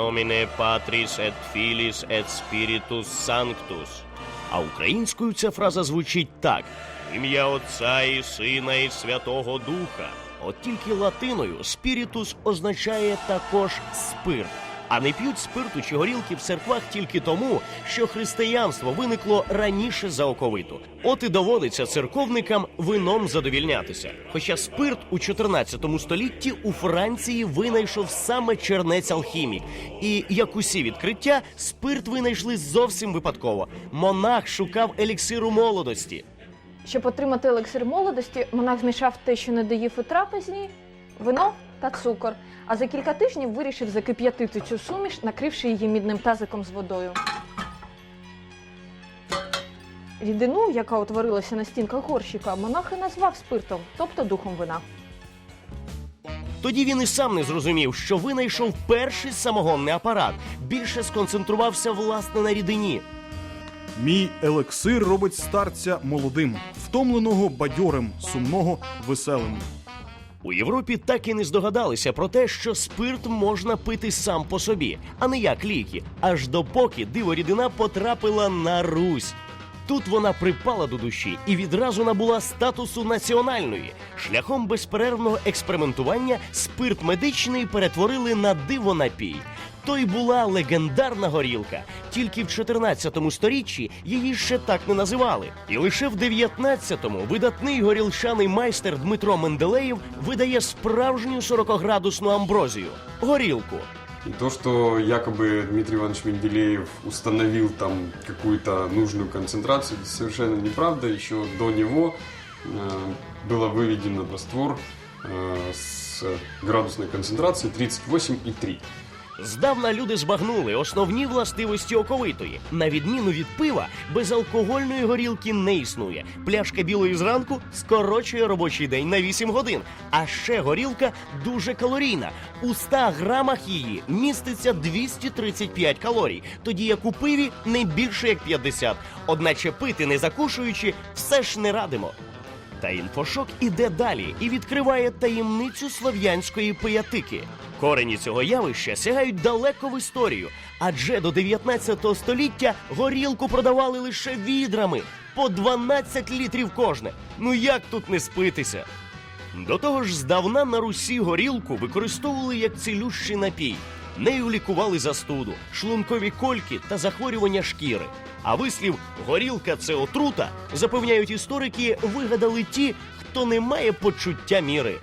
nomine Patris et Filis et Spiritus Sanctus. А українською ця фраза звучить так: ім'я Отця і Сина і Святого Духа. От тільки латиною спірітус означає також спирт. А не п'ють спирту чи горілки в церквах тільки тому, що християнство виникло раніше за оковиту. От і доводиться церковникам вином задовільнятися. Хоча спирт у 14 столітті у Франції винайшов саме чернець алхімік. І як усі відкриття, спирт винайшли зовсім випадково. Монах шукав еліксиру молодості. Щоб отримати елексир молодості, монах змішав те, що не доїв у трапезні, вино та цукор. А за кілька тижнів вирішив закип'ятити цю суміш, накривши її мідним тазиком з водою. Рідину, яка утворилася на стінках горщика, монах і назвав спиртом, тобто духом вина. Тоді він і сам не зрозумів, що винайшов перший самогонний апарат. Більше сконцентрувався власне на рідині. Мій елексир робить старця молодим, втомленого бадьорим, сумного веселим. У Європі так і не здогадалися про те, що спирт можна пити сам по собі, а не як ліки, аж допоки диворідина потрапила на Русь. Тут вона припала до душі і відразу набула статусу національної. Шляхом безперервного експериментування спирт медичний перетворили на дивонапій. То й була легендарна горілка. Тільки в 14 сторіччі її ще так не називали. І лише в 19-му видатний горілчаний майстер Дмитро Менделеєв видає справжню 40-градусну амброзію горілку. И то, что якобы Дмитрий Иванович Менделеев установил там какую-то нужную концентрацию, это совершенно неправда. Еще до него э, было выведено раствор э, с градусной концентрацией 38,3. Здавна люди збагнули основні властивості оковитої. На відміну від пива, безалкогольної горілки не існує. Пляшка білої зранку скорочує робочий день на 8 годин. А ще горілка дуже калорійна. У 100 грамах її міститься 235 калорій, тоді як у пиві не більше як 50. Одначе пити не закушуючи, все ж не радимо. Та інфошок іде далі і відкриває таємницю слов'янської пиятики. Корені цього явища сягають далеко в історію, адже до 19 століття горілку продавали лише відрами по 12 літрів кожне. Ну як тут не спитися? До того ж, здавна на Русі горілку використовували як цілющий напій. Нею лікували застуду, шлункові кольки та захворювання шкіри. А вислів горілка це отрута, запевняють історики, вигадали ті, хто не має почуття міри.